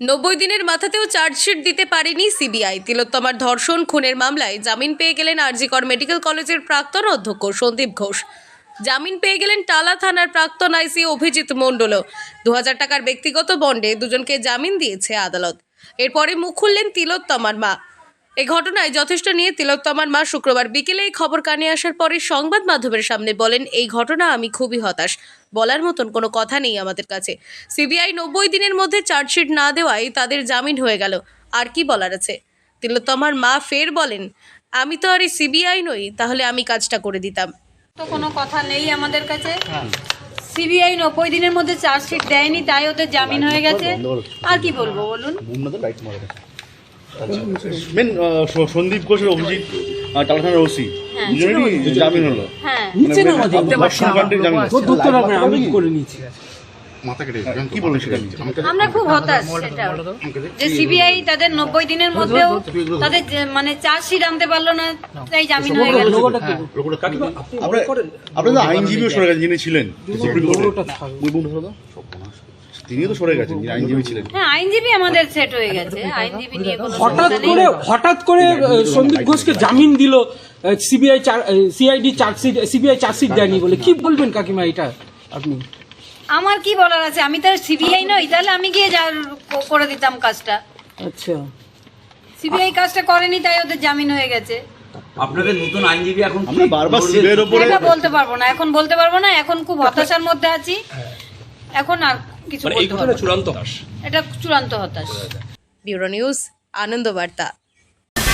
নব্বই দিনের মাথাতেও চার্জশিট দিতে পারেনি সিবিআই। তিলোত্তমার ধর্ষণ, খুনের মামলায় জামিন পেয়ে গেলেন আরজিকর মেডিকেল কলেজের প্রাক্তন অধ্যক্ষ সন্দীপ ঘোষ। জামিন পেয়ে গেলেন টালা থানার প্রাক্তন আইসি অভিজিৎ মণ্ডলও। দু টাকার ব্যক্তিগত বন্ডে দুজনকে জামিন দিয়েছে আদালত। এরপরে মুখ খুললেন তিলোত্তমার মা। এই ঘটনায় যথেষ্ট নিয়ে তিলোত্তমার মা শুক্রবার বিকেলে এই খবর কানে আসার পরে সংবাদ মাধ্যমের সামনে বলেন, এই ঘটনা আমি খুবই হতাশ। বলার মতন কোনো কথা নেই আমাদের কাছে। সিবিআই নব্বই দিনের মধ্যে চার্জশিট না দেওয়ায় তাদের জামিন হয়ে গেল। আর কি বলার আছে? তিলোত্তমার মা ফের বলেন আমি তো আর এই সিবিআই নই তাহলে আমি কাজটা করে দিতাম। তো কোনো কথা নেই আমাদের কাছে। সিবিআই নব্বই দিনের মধ্যে চার্জশিট দেয়নি তাই ওদের জামিন হয়ে গেছে। আর কি বলব বলুন? মেন সন্দীপ ঘোষের অভিজিৎ আহ, টালা থানার ওসি। হ্যাঁ। দুজনেরই জামিন হলো। হ্যাঁ। ধর্ষণ কাণ্ডের জামিন আছে। ধরতে পারবে না, আমি করে নিয়েছি মাথা কেটে কি বলবেন সেটা? আমরা খুব হতাশ সেটা। যে সিবিআই তাদের নব্বই দিনের মধ্যেও তাদের মানে চার্জশিট আনতে পারল না তাই জামিন হয়ে গেল। আপনাদের আইনজীবীও সরে গেছেন যিনি ছিলেন সুপ্রিম কোর্টে। তিনিও তো সরে গেছেন যিনি আইনজীবী ছিলেন। হ্যাঁ আইনজীবী আমাদের সেট হয়ে গেছে। আইনজীবী নিয়ে কোনো হঠাৎ করে হঠাৎ করে সন্দীপ ঘোষকে জামিন দিল CBI CID chargesheet CBI chargesheet দেয়নি বলে। কি বলবেন কাকিমা এটা আপনি? আমার কি বলার আছে? আমি তো সিবিআই নই তাহলে আমি গিয়ে যা করে দিতাম কাজটা। আচ্ছা। সিবিআই কাজটা করেনি তাই ওদের জামিন হয়ে গেছে। আপনাদের নতুন আইনজীবী এখন আমরা বারবার? সিবিআইয়ের ওপরে এটা বলতে পারব না এখন বলতে পারব না এখন খুব হতাশার মধ্যে আছি। এখন আর কিছু মানে বলতে পারব না। চূড়ান্ত হতাশ। এটা চূড়ান্ত হতাশ। Bureau news Anandabarta